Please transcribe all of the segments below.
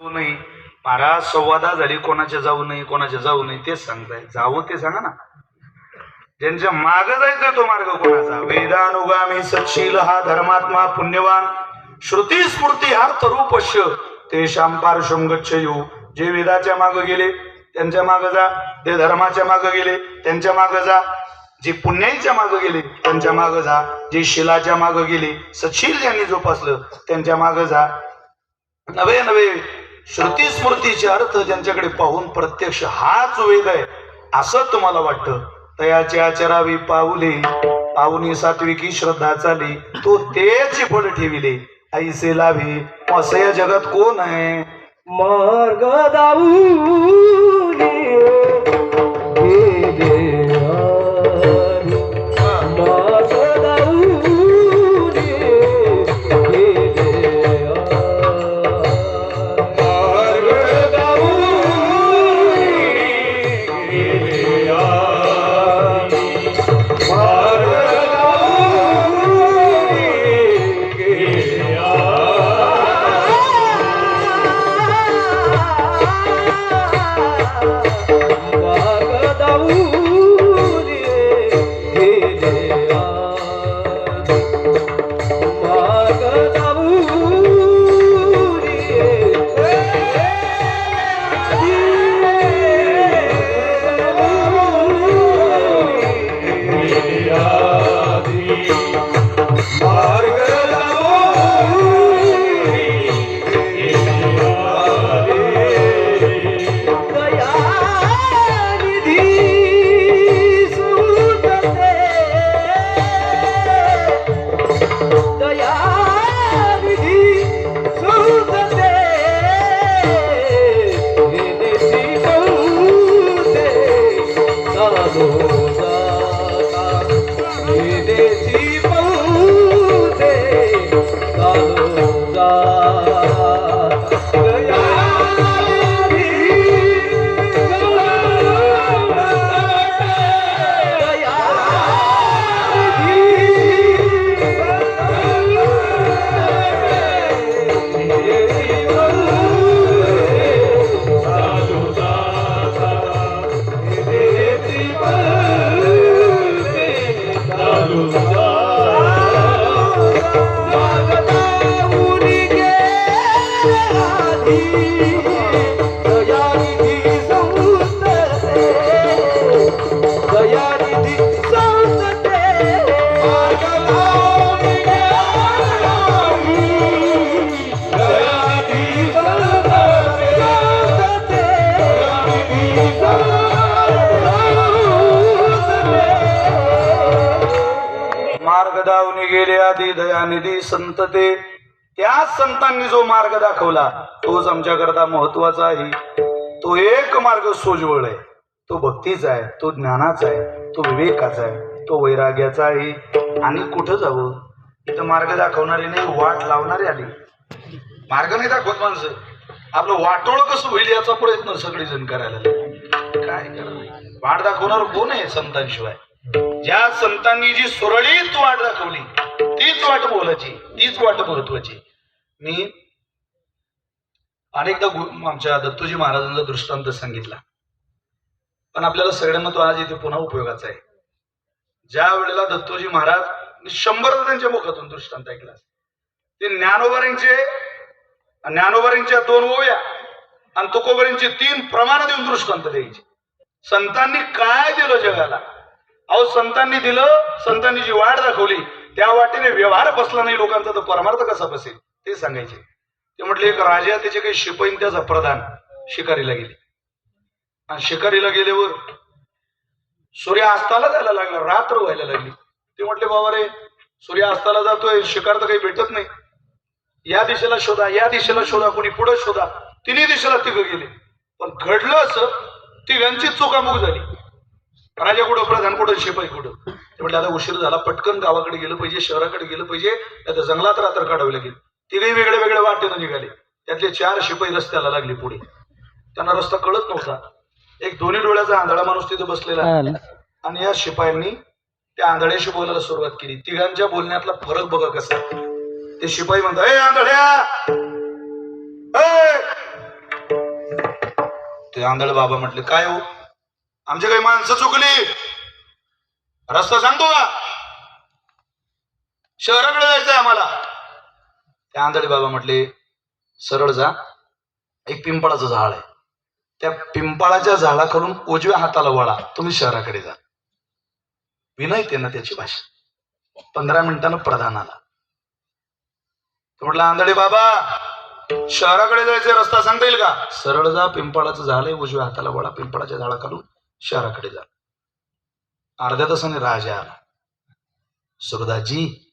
जाऊ नाही. महाराज संवादा झाली कोणाच्या जाऊ नये कोणाच्या जाऊ नये तेच सांगताय. जावं ते सांगा ना. ज्यांच्या माग जायचं तो मार्ग कोणाचा? वेदानुगामी सचशील हा धर्मात्मा पुण्यवान. श्रुती स्मृती हा तरुपश्य ते शांपार्श्वम गच्छयू जे वेदाच्या माग गेले त्यांच्या माग जा. ते धर्माच्या माग गेले त्यांच्या माग जा. जे पुण्याईच्या माग गेले त्यांच्या माग जा. जे शिलाच्या माग गेले सचशील ज्यांनी जोपासलं त्यांच्या माग जा. नवे नवे श्रुती स्मृतीचे अर्थ ज्यांच्याकडे पाहून प्रत्यक्ष हाच वेद आहे असं तुम्हाला वाटतं? तयाचे आचरावी पाऊले पाहुनी सात्विकी श्रद्धा चाली तो तेच फळ ठेविले. ऐसे लाभे असे जगत कोण आहे? मार्ग दाऊ. मार्ग दावणी गेले आधी दयानिधी संत ते त्याच संतांनी जो मार्ग दाखवला तोच आमच्याकरता महत्त्वाचा आहे. तो एक मार्ग सोजवळ आहे. तो भक्तीचा आहे तो ज्ञानाचा आहे तो विवेकाचा आहे तो वैराग्याचा आहे. आणि कुठं जावं? इथं मार्ग दाखवणारे नाही वाट लावणारे आली. मार्ग नाही दाखवत माणसं. आपलं वाटोळ कसं होईल याचा प्रयत्न सगळेजण करायला काय करा वाट दाखवणार कोण आहे संतांशिवाय? ज्या संतांनी जी सुरळीत वाट दाखवली तीच वाट बोलायची तीच वाट महत्वाची. मी अनेकदा आमच्या दत्तोजी महाराजांचा दृष्टांत सांगितला. पण आपल्याला सगळ्यांना तो आज इथे पुन्हा उपयोगाचा आहे. ज्या वेळेला दत्तोजी महाराज मी शंभर त्यांच्या मुखातून दृष्टांत ऐकला ते ज्ञानोबारींचे ज्ञानोबारींच्या दोन ओव्या आणि तुकोबारींचे तीन प्रमाण देऊन दृष्टांत द्यायचे. संतांनी काय दिलं जगाला? अहो संतांनी दिलं संतांनी जी वाट दाखवली त्या वाटेने व्यवहार बसला नाही लोकांचा तर परमार्थ कसा बसेल? ते सांगायचे. ते म्हटले एक राजा त्याचे काही शिपाई त्याचा प्रधान शिकारीला गेले. आणि शिकारीला गेल्यावर सूर्य अस्ताला जायला लागला रात्र व्हायला लागली. ते म्हटले बाबा रे सूर्य अस्ताला जातोय शिकार तर काही भेटत नाही. या दिशेला शोधा या दिशेला शोधा कोणी पुढे शोधा. तिन्ही दिशेला तिघं गेले. पण घडलं असं तिघांची चुकामुक झाली. राजा कुठं प्रधान कुठं शिपाई कुठं? ते म्हटलं आता उशीर झाला पटकन गावाकडे गेलं पाहिजे शहराकडे गेलं पाहिजे आता जंगलात रात्र काढावी लागेल. तिघही वेगळे वेगळे वाटेनं निघाले. त्यातले चार शिपाई रस्त्याला लागले पुढे. त्यांना रस्ता कळत नव्हता. एक दोन्ही डोळ्याचा आंधळा माणूस तिथे बसलेला आहे. आणि या शिपायांनी त्या आंधळ्याशी बोलायला सुरुवात केली. तिघांच्या बोलण्यातला फरक बघा कसा. ते शिपाई म्हणतात ए आंधळ्या! ए! ते आंधळ बाबा म्हटले काय हो? आमची काही माणसं चुकली. रस्ता सांगतो का? शहराकडे जायचंय आम्हाला. ते आंधळे बाबा म्हटले सरळ जा. एक पिंपळाचं झाड आहे. त्या पिंपळाच्या झाडाकडून उजव्या हाताला वळा. तुम्ही शहराकडे जा. विनय ना त्याची भाषा. पंधरा मिनिटानं प्रधान आला. म्हटलं आंधळे बाबा शहराकडे जायचे रस्ता सांगता येईल का? सरळ जा पिंपळाचं झाड आहे उजव्या हाताला वळा पिंपळाच्या झाडाखालून शहराकडे जा. अर्ध्या तासाने राजा आला. सुखदाजी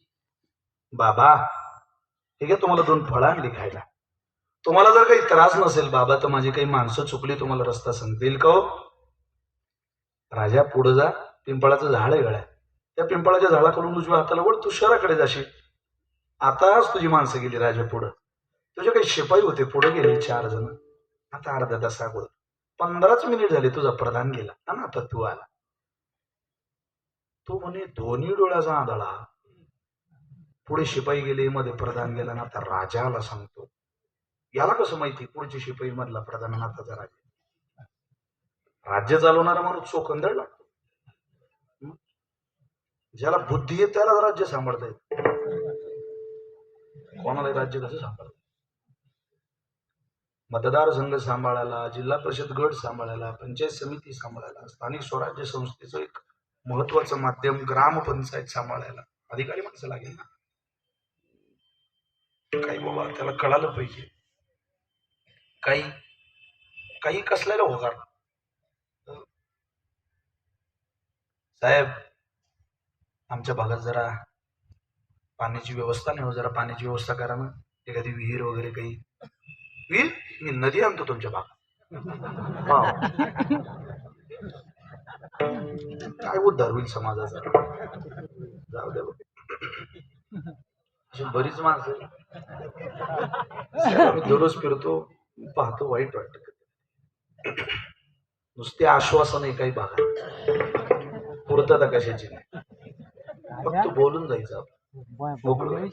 बाबा ठीक आहे तुम्हाला दोन फळं आणली खायला. तुम्हाला जर काही त्रास नसेल बाबा तर माझी काही माणसं चुकली तुम्हाला रस्ता सांगतील का हो? राजा पुढे जा. पिंपळाचं झाड आहे गळ्या त्या पिंपळाच्या झाडाकडून उजव्या हाताला वळ तू शहराकडे जाशील. आताच तुझी माणसं गेली राजा पुढं. तुझे काही शिपाई होते पुढे गेले चार जण. आता अर्धा तास अगोदर पंधराच मिनिट झाले तुझा प्रधान गेला. आणि आता तू आला. तू म्हणे दोन्ही डोळ्याचा आदळा पुढे शिपाई गेले मध्ये प्रधान गेला ना आता राजाला सांगतो. याला कसं माहिती? पुढची शिपाई मधला प्रधान राजा राज्य चालवणारा माणूस चोखंदळ लागतो. ज्याला बुद्धी आहे त्याला राज्य सांभाळता येत कोणाला राज्य कसं सांभाळत? मतदारसंघ सांभाळायला जिल्हा परिषद गट सांभाळायला पंचायत समिती सांभाळायला स्थानिक स्वराज्य संस्थेचं एक महत्वाचं माध्यम ग्रामपंचायत सांभाळायला अधिकारी माणसं लागेल ना? काही बाबा त्याला कळालं पाहिजे. काही काही कसल्याला होकार साहेब आमच्या भागात जरा पाण्याची व्यवस्था नाही हो जरा पाण्याची व्यवस्था करा ना. एखादी विहीर वगैरे काही. विहीर? मी नदी आणतो तुमच्या भागात. काय उद्धार होईल समाजाचा? जाऊ द्या अशी बरीच माणसं दररोज फिरतो. पाहतो वाईट वाटत नुसते आश्वासन आहे काही भागात पूर्तता कशाची नाही. फक्त बोलून जायचं आपण.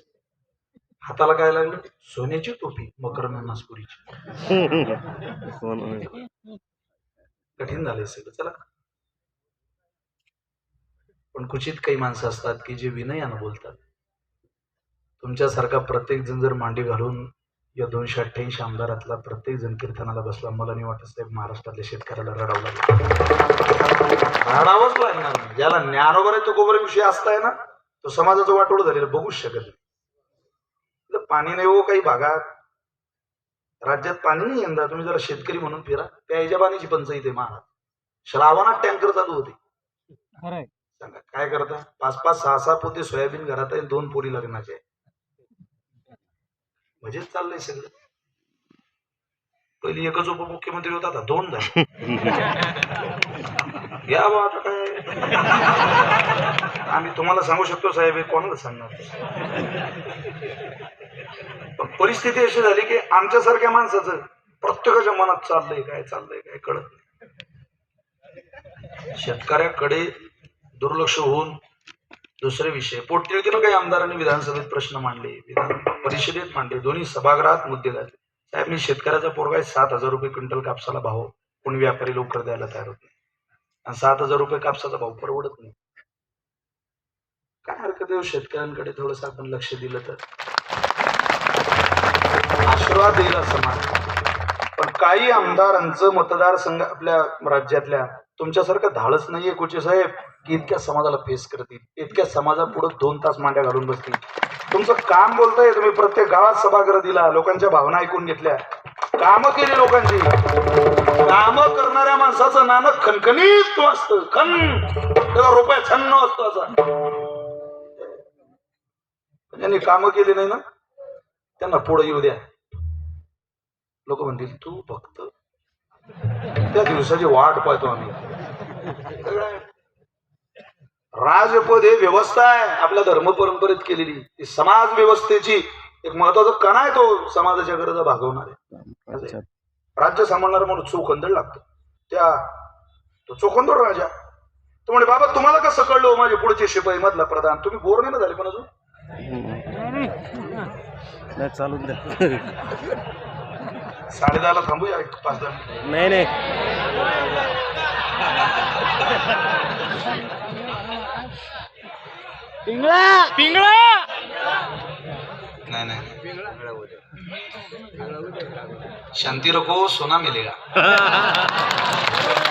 हाताला काय लागलं? सोन्याची टोपी मकर नासपुरीची. कठीण झालंय सगळं. चला. पण क्वचित काही माणसं असतात की जे विनयानं बोलतात. तुमच्यासारखा प्रत्येक जण जर मांडी घालून या दोनशे अठ्ठ्याऐंशी आमदारातला प्रत्येक जण कीर्तनाला बसला. मला नाही वाटत साहेब महाराष्ट्रातल्या शेतकऱ्याला रडावं लागेल. रडावंच लागणार. ज्याला ज्ञानोबर आहे तो गोबर विषय असताय ना तो समाजाचं वाटोळ झालेलं बघूच शकत नाही. पाणी नाही हो काही भागात. राज्यात पाणी नाही यंदा. तुम्ही जरा शेतकरी म्हणून फिरा. प्यायच्या पाण्याची पंचायत आहे महाराज. श्रावणात टँकर चालू होते. सांगा काय करता? पाच पाच सहा सहा पोते सोयाबीन घरात आहे दोन पोरी लग्नाचे मजेत चाललंय सगळं. पहिली एकच उपमुख्यमंत्री होता आता दोन झाले. या बा आता काय? आम्ही तुम्हाला सांगू शकतो साहेब हे कोणाला सांगणार? पण परिस्थिती अशी झाली की आमच्यासारख्या माणसाचं प्रत्येकाच्या मनात चाललंय काय चाललंय काय कळत नाही. शेतकऱ्याकडे दुर्लक्ष होऊन दुसरे विषय. पोटतिडकीनं काही आमदारांनी विधानसभेत प्रश्न मांडले. विधान परिषदेत मांडले. दोन्ही सभागृहात मुद्दे झाले. साहेब मी शेतकऱ्याचा पोरगा आहे सात हजार रुपये क्विंटल कापसाला भाव. कोणी व्यापारी लवकर द्यायला तयार होत नाही. आणि सात हजार रुपये कापसाचा भाव परवडत नाही. काय हरकत आहे हो शेतकऱ्यांकडे? थोडस आपण लक्ष दिलं तर. आशीर्वाद देईल असं पण काही आमदारांचं मतदारसंघ आपल्या राज्यातल्या तुमच्यासारखं धाडच नाहीये कुचे साहेब की इतक्या समाजाला फेस करतील इतक्या समाजापुढे दोन तास मांड्या घालून बसतील. तुमचं काम बोलताय तुम्ही प्रत्येक गावात सभागृह दिला लोकांच्या भावना ऐकून घेतल्या. कामं केली लोकांची. कामं करणाऱ्या माणसाचं नाणं खणखणीत असतं खन त्याला रुपये छन्न असतो असा. ज्यांनी कामं केली नाही ना त्यांना पुढे येऊ द्या. लोक म्हणतील तू फक्त त्या दिवसाची वाट पाहतो आम्ही. राजपद हे व्यवस्था आहे आपल्या धर्म परंपरेत केलेली. ती समाज व्यवस्थेची एक महत्त्वाचा कणा आहे तो समाजाच्या गरजा भागवणार. आहे. राज्य सांभाळणारा म्हणून चोखंदळ लागतो. त्या तो चोखंदळ राजा. तो म्हणे बाबा तुम्हाला कसं कळलं हो माझे पुढचे शिपाई मधला प्रधान? तुम्ही बोर नाही ना झाले पण अजून? चालून द्या. साडे दहाला थांबूया एक पाच दहा मिनिटं. नाही नाही. नाही नाही. शांती रखो सोना मिलेगा.